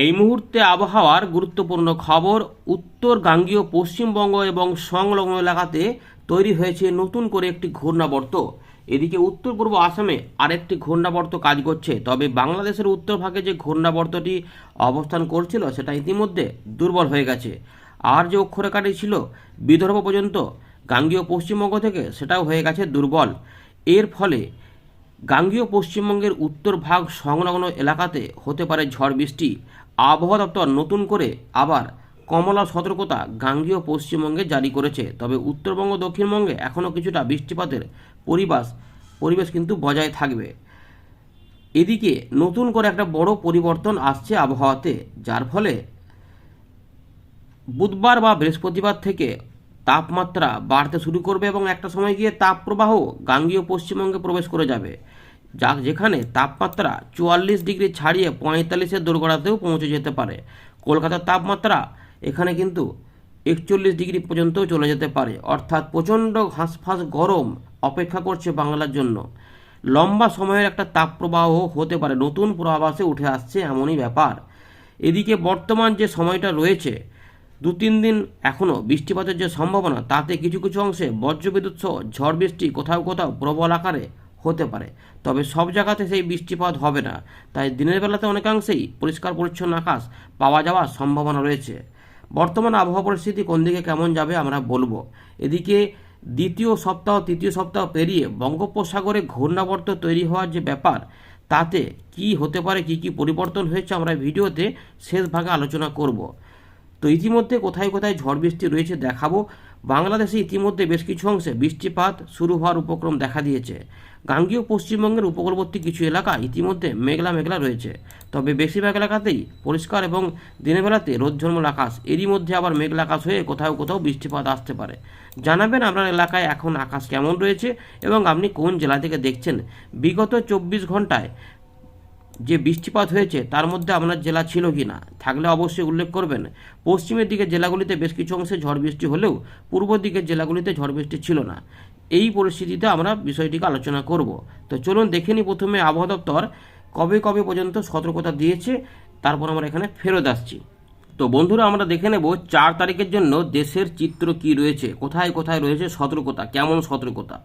এই মুহূর্তে আবহাওয়ার গুরুত্বপূর্ণ খবর, উত্তর গাঙ্গীয়, পশ্চিমবঙ্গ এবং সংলগ্ন এলাকাতে তৈরি হয়েছে নতুন করে একটি ঘূর্ণাবর্ত। এদিকে উত্তর পূর্ব আসামে আরেকটি ঘূর্ণাবর্ত কাজ করছে। তবে বাংলাদেশের উত্তর ভাগে যে ঘূর্ণাবর্তটি অবস্থান করছিল, সেটা ইতিমধ্যে দুর্বল হয়ে গেছে। আর যে অক্ষরেখাটি ছিল বিদর্ভ পর্যন্ত, গাঙ্গীয় পশ্চিমবঙ্গ থেকে, সেটাও হয়ে গেছে দুর্বল। এর ফলে গাঙ্গীয় পশ্চিমবঙ্গের উত্তর ভাগ সংলগ্ন এলাকাতে হতে পারে ঝড় বৃষ্টি। আবহাওয়া দপ্তর নতুন করে আবার কমলা সতর্কতা গাঙ্গীয় পশ্চিমবঙ্গে জারি করেছে। তবে উত্তরবঙ্গ, দক্ষিণবঙ্গে এখনও কিছুটা বৃষ্টিপাতের পরিবেশ পরিবেশ কিন্তু বজায় থাকবে। এদিকে নতুন করে একটা বড় পরিবর্তন আসছে আবহাওয়াতে, যার ফলে বুধবার বা বৃহস্পতিবার থেকে তাপমাত্রা বাড়তে শুরু করবে এবং একটা সময় গিয়ে তাপপ্রবাহ গাঙ্গীয় পশ্চিমবঙ্গে প্রবেশ করে যাবে। যা যেখানে তাপমাত্রা চুয়াল্লিশ ডিগ্রি ছাড়িয়ে পঁয়তাল্লিশের দোরগোড়াতেও পৌঁছে যেতে পারে। কলকাতার তাপমাত্রা এখানে কিন্তু একচল্লিশ ডিগ্রি পর্যন্তও চলে যেতে পারে। অর্থাৎ প্রচণ্ড হাঁসফাঁস গরম অপেক্ষা করছে বাংলার জন্য। লম্বা সময়ের একটা তাপপ্রবাহ হতে পারে। নতুন পূর্বাভাসে উঠে আসছে এমনই ব্যাপার। এদিকে বর্তমান যে সময়টা রয়েছে, দু তিন দিন এখনও বৃষ্টিপাতের যে সম্ভাবনা, তাতে কিছু কিছু অংশে বজ্রবিদ্যুৎ সহ ঝড় বৃষ্টি কোথাও কোথাও প্রবল আকারে হতে পারে। তবে সব জায়গাতে সেই বৃষ্টিপাত হবে না। তাই দিনের বেলাতে অনেকাংশেই পরিষ্কার পরিচ্ছন্ন আকাশ পাওয়া যাওয়ার সম্ভাবনা রয়েছে। বর্তমান আবহাওয়া পরিস্থিতি কোন দিকে কেমন যাবে আমরা বলব। এদিকে দ্বিতীয় সপ্তাহ, তৃতীয় সপ্তাহ পেরিয়ে বঙ্গোপসাগরে ঘূর্ণাবর্ত তৈরি হওয়ার যে ব্যাপার, তাতে কি হতে পারে, কি কি পরিবর্তন হয়েছে আমরা ভিডিওতে শেষ ভাগে আলোচনা করব। তো ইতিমধ্যে কোথায় কোথায় ঝড় বৃষ্টি রয়েছে দেখাবো। বাংলাদেশে ইতিমধ্যে বেশ কিছু অংশে বৃষ্টিপাত শুরু হওয়ার উপক্রম দেখা দিয়েছে। গাঙ্গীয় পশ্চিমবঙ্গের উপকূলবর্তী কিছু এলাকা ইতিমধ্যে মেঘলা মেঘলা রয়েছে। তবে বেশিরভাগ এলাকাতেই পরিষ্কার এবং দিনের বেলাতে রোদ ঝলমল আকাশ। এরই মধ্যে আবার মেঘলা আকাশ হয়ে কোথাও কোথাও বৃষ্টিপাত আসতে পারে। জানাবেন আপনার এলাকায় এখন আকাশ কেমন রয়েছে এবং আপনি কোন জেলা থেকে দেখছেন। বিগত চব্বিশ ঘন্টায় যে বৃষ্টিপাত হয়েছে, তার মধ্যে আপনার জেলা ছিল কি না? থাকলে অবশ্যই উল্লেখ করবেন। পশ্চিমের দিকের জেলাগুলিতে বেশ কিছু অংশে ঝড় বৃষ্টি হলেও পূর্ব দিকের জেলাগুলিতে ঝড় বৃষ্টি ছিল না। এই পরিস্থিতিতে আমরা বিষয়টিকে আলোচনা করব। তো চলুন দেখে নিই প্রথমে আবহাওয়া দপ্তর কবে কবে পর্যন্ত সতর্কতা দিয়েছে, তারপর আমরা এখানে ফেরত আসছি। তো বন্ধুরা, আমরা দেখে নেব চার তারিখের জন্য দেশের চিত্র কি রয়েছে, কোথায় কোথায় রয়েছে সতর্কতা, কেমন সতর্কতা।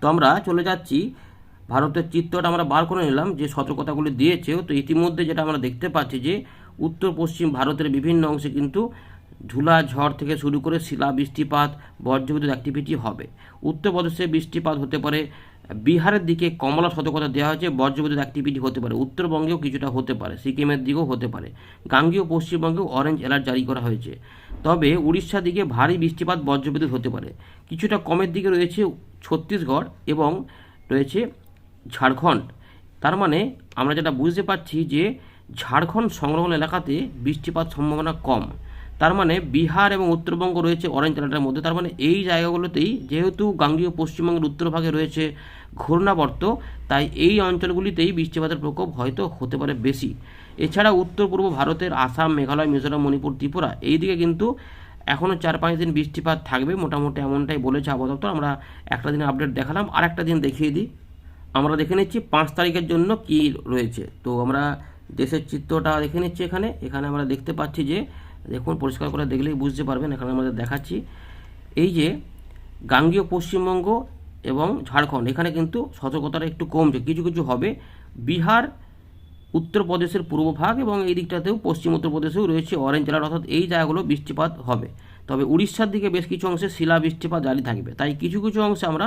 তো আমরা চলে যাচ্ছি ভারতের চিত্রটা আমরা বার করে নিলাম, যে সতর্কতাগুলি দিয়েছে। তো ইতিমধ্যে যেটা আমরা দেখতে পাচ্ছি যে, উত্তর পশ্চিম ভারতের বিভিন্ন অংশে কিন্তু ঝুলা ঝড় থেকে শুরু করে শিলা বৃষ্টিপাত, বজ্রবিদ্যুৎ অ্যাক্টিভিটি হবে। উত্তরপ্রদেশে বৃষ্টিপাত হতে পারে, বিহারের দিকে কমলা সতর্কতা দেওয়া হয়েছে, বজ্রবিদ্যুৎ অ্যাক্টিভিটি হতে পারে। উত্তরবঙ্গেও কিছুটা হতে পারে, সিকিমের দিকেও হতে পারে। গাঙ্গীয় পশ্চিমবঙ্গেও অরেঞ্জ অ্যালার্ট জারি করা হয়েছে। তবে উড়িষ্যার দিকে ভারী বৃষ্টিপাত, বজ্রবিদ্যুৎ হতে পারে। কিছুটা কমের দিকে রয়েছে ছত্তিশগড় এবং রয়েছে ঝাড়খণ্ড। তার মানে আমরা যেটা বুঝতে পারছি যে ঝাড়খণ্ড সংলগ্ন এলাকাতে বৃষ্টিপাত সম্ভাবনা কম। তার মানে বিহার এবং উত্তরবঙ্গ রয়েছে অরেঞ্জ অ্যালার্টের মধ্যে। তার মানে এই জায়গাগুলোতেই যেহেতু গাঙ্গীয় পশ্চিমবঙ্গের উত্তরভাগে রয়েছে ঘূর্ণাবর্ত, তাই এই অঞ্চলগুলিতেই বৃষ্টিপাতের প্রকোপ হয়তো হতে পারে বেশি। এছাড়া উত্তর পূর্ব ভারতের আসাম, মেঘালয়, মিজোরাম, মণিপুর, ত্রিপুরা এই দিকে কিন্তু এখনও চার পাঁচ দিন বৃষ্টিপাত থাকবে। মোটামুটি এমনটাই বলেছে আবহাওয়া দপ্তর। আমরা একটা দিন আপডেট দেখালাম। আর একটা দিন দেখিয়ে দিই। আমরা দেখে নিচ্ছি পাঁচ তারিখের জন্য কি রয়েছে। তো আমরা দেশের চিত্রটা দেখে নিচ্ছি এখানে। এখানে আমরা দেখতে পাচ্ছি যে, দেখুন, পরিষ্কার করে দেখলেই বুঝতে পারবেন। এখানে আমাদের দেখাচ্ছি এই যে গাঙ্গীয় পশ্চিমবঙ্গ এবং ঝাড়খণ্ড। এখানে কিন্তু সতর্কতাটা একটু কমছে। কিছু কিছু হবে। বিহার, উত্তরপ্রদেশের পূর্বভাগ এবং এই দিকটাতেও পশ্চিম উত্তরপ্রদেশেও রয়েছে অরেঞ্জ অ্যালার্ট অর্থাৎ এই জায়গাগুলো বৃষ্টিপাত হবে। তবে উড়িষ্যার দিকে বেশ কিছু অংশে শিলা বৃষ্টিপাত জারি থাকবে। তাই কিছু কিছু অংশে আমরা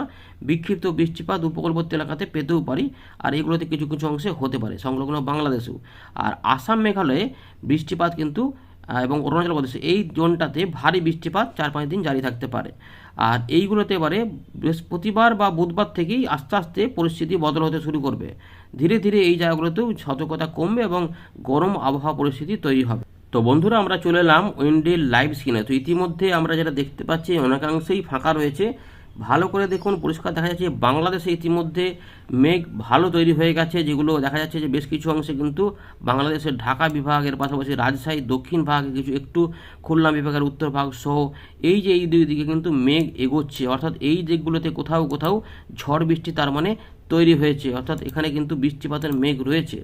বিক্ষিপ্ত বৃষ্টিপাত উপকূলবর্তী এলাকাতে পেতেও পারি, আর এগুলোতে কিছু কিছু অংশে হতে পারে, সংলগ্ন বাংলাদেশেও। আর আসাম মেঘালয়ে বৃষ্টিপাত কিন্তু এবং অরুণাচল প্রদেশে এই জোনটাতে ভারী বৃষ্টিপাত চার পাঁচ দিন জারি থাকতে পারে। আর এইগুলোতে এবারে বৃহস্পতিবার বা বুধবার থেকেই আস্তে আস্তে পরিস্থিতি বদল হতে শুরু করবে। ধীরে ধীরে এই জায়গাগুলোতেও সতর্কতা কমবে এবং গরম আবহাওয়া পরিস্থিতি তৈরি হবে। তো বন্ধুরা, আমরা চলে এলাম উইন্ডি লাইভ স্ক্রিনে তো ইতিমধ্যে আমরা যেটা দেখতে পাচ্ছি, অনেকাংশেই ফাঁকা রয়েছে। ভালো করে দেখুন, পরিষ্কার দেখা যাচ্ছে বাংলাদেশে ইতিমধ্যে মেঘ ভালো তৈরি হয়ে গেছে, যেগুলো দেখা যাচ্ছে যে বেশ কিছু অংশে কিন্তু বাংলাদেশের ঢাকা বিভাগের পাশাপাশি রাজশাহী, দক্ষিণ ভাগে কিছু একটু খুলনা বিভাগের উত্তর ভাগ সহ এই যে এই দুই দিকে কিন্তু মেঘ এগোচ্ছে। অর্থাৎ এই দিকগুলোতে কোথাও কোথাও ঝড় বৃষ্টি তার মানে তৈরি হয়েছে। অর্থাৎ এখানে কিন্তু বৃষ্টিপাতের মেঘ রয়েছে।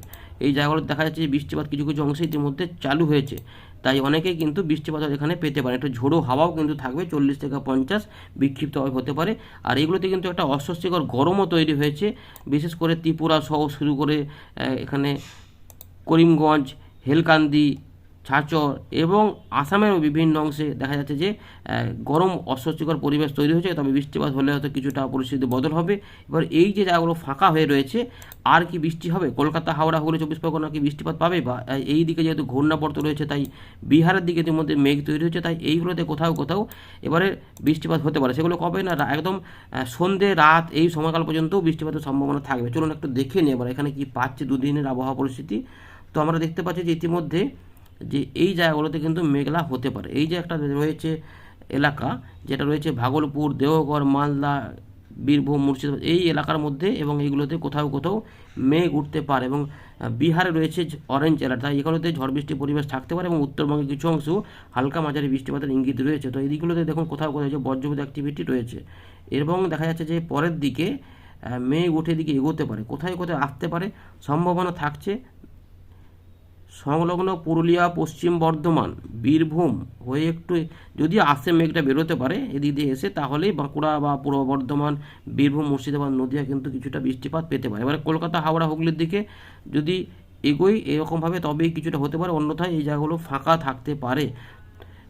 এই জায়গাগুলো দেখা যাচ্ছে যে বৃষ্টিপাত কিছু কিছু অংশে ইতিমধ্যে চালু হয়েছে। তাই অনেকে কিন্তু বৃষ্টিপাত এখানে পেতে পারে, একটু ঝোড়ো হাওয়াও কিন্তু থাকবে, চল্লিশ থেকে পঞ্চাশ বিক্ষিপ্তভাবে হতে পারে। আর এগুলোতে কিন্তু একটা অস্বস্তিকর গরমও তৈরি হয়েছে, বিশেষ করে ত্রিপুরা সহ শুরু করে এখানে করিমগঞ্জ, হেলকান্দি ছাচর এবং আসামেরও বিভিন্ন অংশে দেখা যাচ্ছে যে গরম অস্বস্তিকর পরিবেশ তৈরি হয়েছে। তবে বৃষ্টিপাত হলে হয়তো কিছুটা পরিস্থিতি বদল হবে। এবার এই যে জায়গাগুলো ফাঁকা হয়ে রয়েছে, আর কি বৃষ্টি হবে? কলকাতা, হাওড়া, হুগলি, চব্বিশ পরগনা কি বৃষ্টিপাত পাবে? বা এই দিকে যেহেতু ঘূর্ণাবর্ত রয়েছে, তাই বিহারের দিকে ইতিমধ্যে মেঘ তৈরি হয়েছে, তাই এইগুলোতে কোথাও কোথাও এবারে বৃষ্টিপাত হতে পারে। সেগুলো কবে? না একদম সন্ধে, রাত এই সময়কাল পর্যন্ত বৃষ্টিপাতের সম্ভাবনা থাকবে। চলুন একটু দেখে নিই এবার, এখানে কি পাচ্ছে দুদিনের আবহাওয়া পরিস্থিতি। তো আমরা দেখতে পাচ্ছি যে ইতিমধ্যে যে এই জায়গাগুলোতে কিন্তু মেঘলা হতে পারে। এই যে একটা রয়েছে এলাকা, যেটা রয়েছে ভাগলপুর, দেওঘর, মালদা, বীরভূম, মুর্শিদাবাদ, এই এলাকার মধ্যে এবং এইগুলোতে কোথাও কোথাও মেঘ উঠতে পারে এবং বিহারে রয়েছে অরেঞ্জ অ্যালার্ট তাই এগুলোতে ঝড় বৃষ্টির পরিবেশ থাকতে পারে এবং উত্তরবঙ্গের কিছু অংশ হালকা মাঝারি বৃষ্টিপাতের ইঙ্গিত রয়েছে। তো এই দিকগুলোতে দেখুন কোথাও কোথাও যে বজ্রপাত অ্যাক্টিভিটি রয়েছে। এবং দেখা যাচ্ছে যে পরের দিকে মেঘ উঠে দিকে এগোতে পারে, কোথায় কোথায় আসতে পারে সম্ভাবনা থাকছে। সংলগ্ন পুরুলিয়া, পশ্চিম বর্ধমান, বীরভূম হয়ে একটু যদি আসে মেঘটা বেরোতে পারে এদিক দিয়ে এসে, তাহলেই বাঁকুড়া বা পূর্ব বর্ধমান, বীরভূম, মুর্শিদাবাদ, নদীয়া কিন্তু কিছুটা বৃষ্টিপাত পেতে পারে। এবারে কলকাতা, হাওড়া, হুগলির দিকে যদি এগোই এরকমভাবে, তবেই কিছুটা হতে পারে। অন্যথায় এই জায়গাগুলো ফাঁকা থাকতে পারে।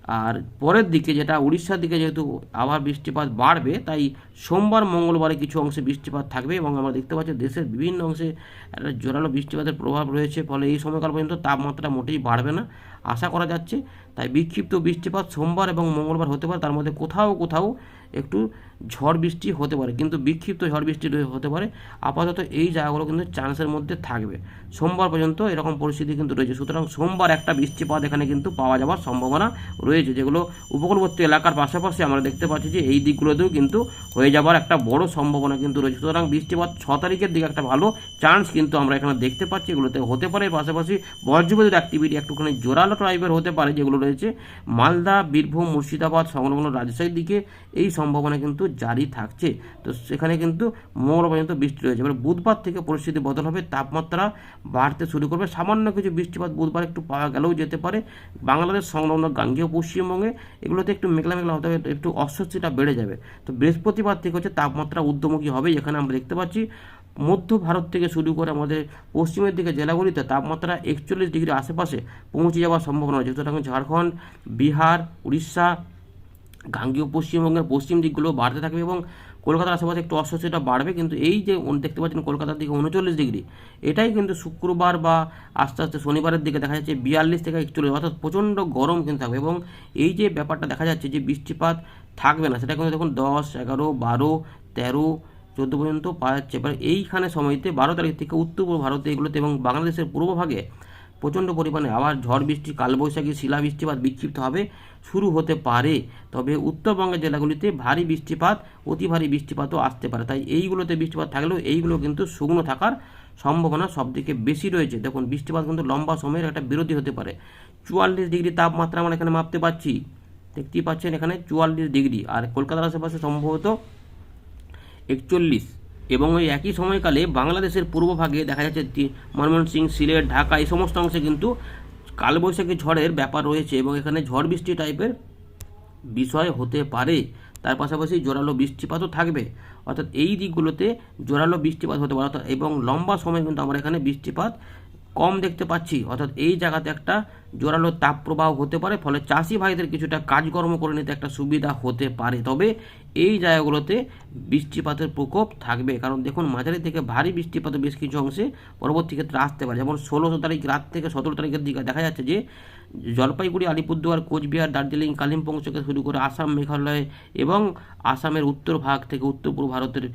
আর পরের দিকে যেটা, উড়িষ্যার দিকে যেহেতু আবার বৃষ্টিপাত বাড়বে, তাই সোমবার, মঙ্গলবারে কিছু অংশে বৃষ্টিপাত থাকবে এবং আমরা দেখতে পাচ্ছি দেশের বিভিন্ন অংশে একটা জোরালো বৃষ্টিপাতের প্রভাব রয়েছে, ফলে এই সময়কাল পর্যন্ত তাপমাত্রা মোটেই বাড়বে না আশা করা যাচ্ছে। তাই বিক্ষিপ্ত বৃষ্টিপাত সোমবার এবং মঙ্গলবার হতে পারে, তার মধ্যে কোথাও কোথাও একটু ঝড় বৃষ্টি হতে পারে, কিন্তু বিক্ষিপ্ত ঝড় বৃষ্টি হতে পারে। আপাতত এই জায়গাগুলো কিন্তু চান্সের মধ্যে থাকবে। সোমবার পর্যন্ত এরকম পরিস্থিতি কিন্তু রয়েছে। সুতরাং সোমবার একটা বৃষ্টিপাত এখানে কিন্তু পাওয়া যাওয়ার সম্ভাবনা রয়েছে, যেগুলো উপকূলবর্তী এলাকার পাশাপাশি আমরা দেখতে পাচ্ছি যে এই দিকগুলোতেও কিন্তু হয়ে যাওয়ার একটা বড় সম্ভাবনা কিন্তু রয়েছে। সুতরাং বৃষ্টিপাত ছ তারিখের দিকে একটা ভালো চান্স কিন্তু আমরা এখানে দেখতে পাচ্ছি। এগুলোতে হতে পারে। পাশাপাশি বজ্রবিদ্যুৎ অ্যাক্টিভিটি একটুখানি জোরালো টাইপের হতে পারে, যেগুলো রয়েছে মালদা, বীরভূম, মুর্শিদাবাদ, সংলগ্ন রাজশাহীর দিকে। এই সম্ভাবনা কিন্তু জারি থাকছে। তো সেখানে কিন্তু মঙ্গল পর্যন্ত বৃষ্টি রয়েছে। এবার বুধবার থেকে পরিস্থিতি বদল হবে, তাপমাত্রা বাড়তে শুরু করবে। সামান্য কিছু বৃষ্টিপাত বুধবার একটু পাওয়া গেলেও যেতে পারে। বাংলাদেশ সংলগ্ন গাঙ্গেয়, পশ্চিমবঙ্গে এগুলোতে একটু মেঘলা মেঘলা হতে হবে, একটু অস্বস্তিটা বেড়ে যাবে। তো বৃহস্পতিবার থেকে হচ্ছে তাপমাত্রা ঊর্ধ্বমুখী হবে, যেখানে আমরা দেখতে পাচ্ছি মধ্য ভারত থেকে শুরু করে আমাদের পশ্চিমের দিকে জেলাগুলিতে তাপমাত্রা একচল্লিশ ডিগ্রি আশেপাশে পৌঁছে যাওয়ার সম্ভাবনা রয়েছে। সুতরাং ঝাড়খণ্ড, বিহার, উড়িষ্যা গাঙ্গীয় পশ্চিমবঙ্গের পশ্চিম দিকগুলো বাড়তে থাকবে এবং কলকাতার আশেপাশে একটু অস্বস্তিটা বাড়বে। কিন্তু এই যে দেখতে পাচ্ছেন কলকাতার দিকে উনচল্লিশ ডিগ্রি, এটাই কিন্তু শুক্রবার বা আস্তে আস্তে শনিবারের দিকে দেখা যাচ্ছে বিয়াল্লিশ থেকে একচল্লিশ, অর্থাৎ প্রচণ্ড গরম কিন্তু থাকবে এবং এই যে ব্যাপারটা দেখা যাচ্ছে যে বৃষ্টিপাত থাকবে না, সেটা কিন্তু দেখুন দশ, এগারো, বারো, তেরো, চোদ্দ পর্যন্ত পাওয়া যাচ্ছে। এবার এইখানে সময়তে বারো তারিখ থেকে উত্তর পূর্ব ভারতে এগুলোতে এবং বাংলাদেশের পূর্বভাগে প্রচণ্ড পরিমাণে। আবার ঝড় বৃষ্টি, কালবৈশাখী শিলা বৃষ্টিপাত বিক্ষিপ্ত হবে, শুরু হতে পারে। তবে উত্তরবঙ্গের জেলাগুলিতে ভারী বৃষ্টিপাত, অতি ভারী বৃষ্টিপাতও আসতে পারে। তাই এইগুলোতে বৃষ্টিপাত থাকলেও এইগুলো কিন্তু শুকনো থাকার সম্ভাবনা সবথেকে বেশি রয়েছে। দেখুন, বৃষ্টিপাত কিন্তু লম্বা সময়ের একটা বিরতি হতে পারে। চুয়াল্লিশ ডিগ্রি তাপমাত্রা আমরা এখানে মাপতে পাচ্ছি। দেখতেই পাচ্ছেন এখানে চুয়াল্লিশ ডিগ্রি। আর কলকাতার আশেপাশে সম্ভবত একচল্লিশ। এবং ওই একই সময়কালে বাংলাদেশের পূর্বভাগে দেখা যাচ্ছে ময়মনসিং সিলেট, ঢাকা এই সমস্ত অংশে কিন্তু কালবৈশাখী ঝড়ের ব্যাপার রয়েছে এবং এখানে ঝড় বৃষ্টি টাইপের বিষয় হতে পারে। তার পাশাপাশি জোরালো বৃষ্টিপাতও থাকবে। অর্থাৎ এই দিকগুলোতে জোরালো বৃষ্টিপাত হতে পারে। অর্থাৎ এবং লম্বা সময় কিন্তু আমরা এখানে বৃষ্টিপাত কম দেখতে পাচ্ছি। অর্থাৎ এই জায়গাতে একটা জোরালো তাপপ্রবাহ হতে পারে, ফলে চাষি ভাইদের কিছুটা কাজকর্ম করে নিতে একটা সুবিধা হতে পারে। তবে এই জায়গাগুলোতে বৃষ্টিপাতের প্রকোপ থাকবে। কারণ দেখুন, মাঝারি থেকে ভারী বৃষ্টিপাত বেশ কিছু অংশে পরবর্তী ক্ষেত্রে আসতে পারে। যেমন ষোলোশো তারিখ রাত থেকে সতেরো তারিখের দিকে দেখা যাচ্ছে যে, জলপাইগুড়ি, আলিপুরদুয়ার, কোচবিহার, দার্জিলিং, কালিম্পং থেকে শুরু করে আসাম, মেঘালয় এবং আসামের উত্তর ভাগ থেকে উত্তর পূর্ব ভারতের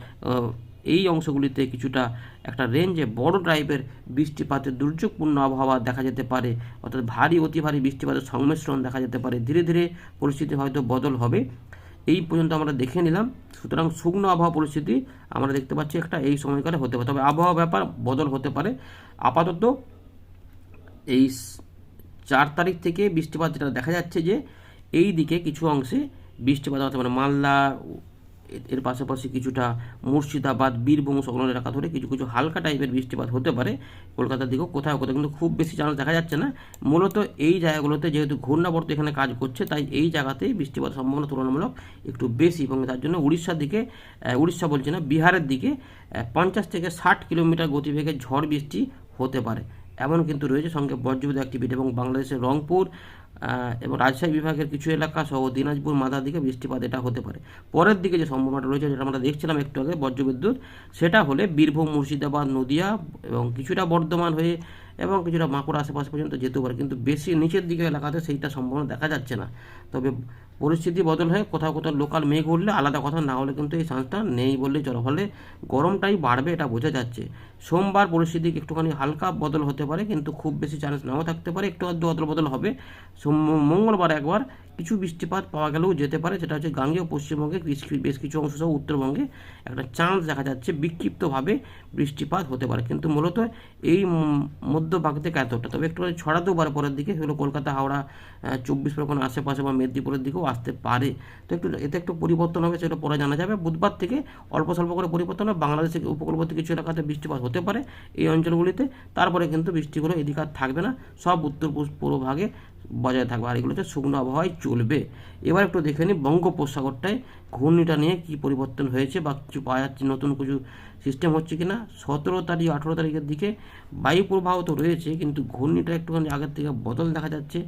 এই অংশগুলিতে কিছুটা একটা রেঞ্জে বড় টাইপের বৃষ্টিপাতের দুর্যোগপূর্ণ আবহাওয়া দেখা যেতে পারে, অর্থাৎ ভারী, অতি ভারী বৃষ্টিপাতের সংমিশ্রণ দেখা যেতে পারে। ধীরে ধীরে পরিস্থিতি হয়তো বদল হবে। এই পর্যন্ত আমরা দেখে নিলাম। সুতরাং শুকনো আবহাওয়া পরিস্থিতি আমরা দেখতে পাচ্ছি একটা এই সময়কালে হতে পারে। তবে আবহাওয়া ব্যাপার বদল হতে পারে। আপাতত এই চার তারিখ থেকে বৃষ্টিপাত যেটা দেখা যাচ্ছে যে, এই দিকে কিছু অংশে বৃষ্টিপাত হতে পারে। মালদা এর পাশাপাশি কিছুটা মুর্শিদাবাদ, বীরভূম সংলগ্ন এলাকা ধরে কিছু কিছু হালকা টাইপের বৃষ্টিপাত হতে পারে। কলকাতার দিকেও কোথাও কোথাও কিন্তু খুব বেশি চান্স দেখা যাচ্ছে না। মূলত এই জায়গাগুলোতে যেহেতু ঘূর্ণাবর্ত এখানে কাজ করছে, তাই এই জায়গাতেই বৃষ্টিপাত সম্ভাবনা তুলনামূলক একটু বেশি এবং তার জন্য উড়িষ্যার দিকে উড়িষ্যা বলছে না, বিহারের দিকে পঞ্চাশ থেকে ষাট কিলোমিটার গতিবেগে ঝড় বৃষ্টি হতে পারে। এমন কিন্তু রয়েছে সঙ্গে বজ্রবিদ্যুৎ অ্যাক্টিভিটি এবং বাংলাদেশের রংপুর এবং রাজশাহী বিভাগের কিছু এলাকা সহ দিনাজপুর, মাদার দিকে বৃষ্টিপাত এটা হতে পারে। পরের দিকে যে সম্ভাবনাটা রয়েছে, যেটা আমরা দেখছিলাম একটু আগে, বজ্রবিদ্যুৎ, সেটা হলে বীরভূম, মুর্শিদাবাদ, নদিয়া এবং কিছুটা বর্ধমান হয়ে এবং কিছুটা বাঁকুড়া আশেপাশে পর্যন্ত যেতে পারে। কিন্তু বেশি নিচের দিকে এলাকাতে সেইটা সম্ভাবনা দেখা যাচ্ছে না। তবে পরিস্থিতি বদল হয়ে কোথাও কোথাও লোকাল মেঘ উঠলে আলাদা কথা, না হলে কিন্তু এই চান্সটা নেই বললেই চলো। ফলে গরমটাই বাড়বে এটা বোঝা যাচ্ছে। সোমবার পরিস্থিতি একটুখানি হালকা বদল হতে পারে, কিন্তু খুব বেশি চান্স নাও থাকতে পারে। একটু আধটু অদল বদল হবে। মঙ্গলবার একবার কিছু বৃষ্টিপাত পাওয়া গেলেও যেতে পারে, সেটা হচ্ছে গাঙ্গেয় পশ্চিমবঙ্গে বেশ- কিছু অংশ সহ উত্তরবঙ্গে একটা চান্স দেখা যাচ্ছে বিক্ষিপ্তভাবে বৃষ্টিপাত হতে পারে। কিন্তু মূলত এই মধ্যভাগ থেকে এতটা। তবে একটু ছড়াতেও পারে পরের দিকে সেগুলো কলকাতা, হাওড়া চব্বিশ পরগনা আশেপাশে বা মেদিনীপুরের দিকেও আসতে পারে। তো একটু এতে একটু পরিবর্তন হবে, সেটা পরে জানা যাবে। বুধবার থেকে অল্প স্বল্প করে পরিবর্তন হবে। বাংলাদেশের উপকূলবর্তী কিছু এলাকাতে বৃষ্টিপাত হতে পারে এই অঞ্চলগুলিতে। তারপরে কিন্তু বৃষ্টিগুলো এদিকে আর থাকবে না। সব উত্তর পূর্ব ভাগে বজায় থাকবে। আর এগুলোতে শুকনো আবহাওয়ায় চলবে। এবার একটু দেখে নিই বঙ্গোপসাগরটায় ঘূর্ণিটা নিয়ে কি পরিবর্তন হয়েছে বা কিছু পাওয়া যাচ্ছে, নতুন কিছু সিস্টেম হচ্ছে কি না সতেরো তারিখ, আঠেরো তারিখের দিকে বায়ু প্রবাহ তো রয়েছে, কিন্তু ঘূর্ণিটা একটুখানি আগের থেকে বদল দেখা যাচ্ছে।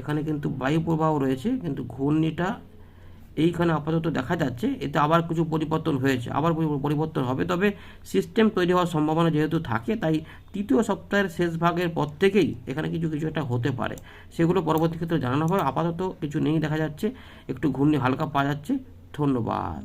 এখানে কিন্তু বায়ু প্রবাহ রয়েছে, কিন্তু ঘূর্ণিটা এইখানে আপাতত দেখা যাচ্ছে, এতে আবার কিছু পরিবর্তন হয়েছে, আবার পরিবর্তন হবে। তবে সিস্টেম তৈরি হওয়ার সম্ভাবনা যেহেতু থাকে, তাই তৃতীয় সপ্তাহের শেষ ভাগের পর থেকেই এখানে কিছু কিছু একটা হতে পারে। সেগুলো পরবর্তী ক্ষেত্রে জানানো হবে। আপাতত কিছু নেই দেখা যাচ্ছে। একটু ঘূর্ণি হালকা পাওয়া যাচ্ছে। ধন্যবাদ।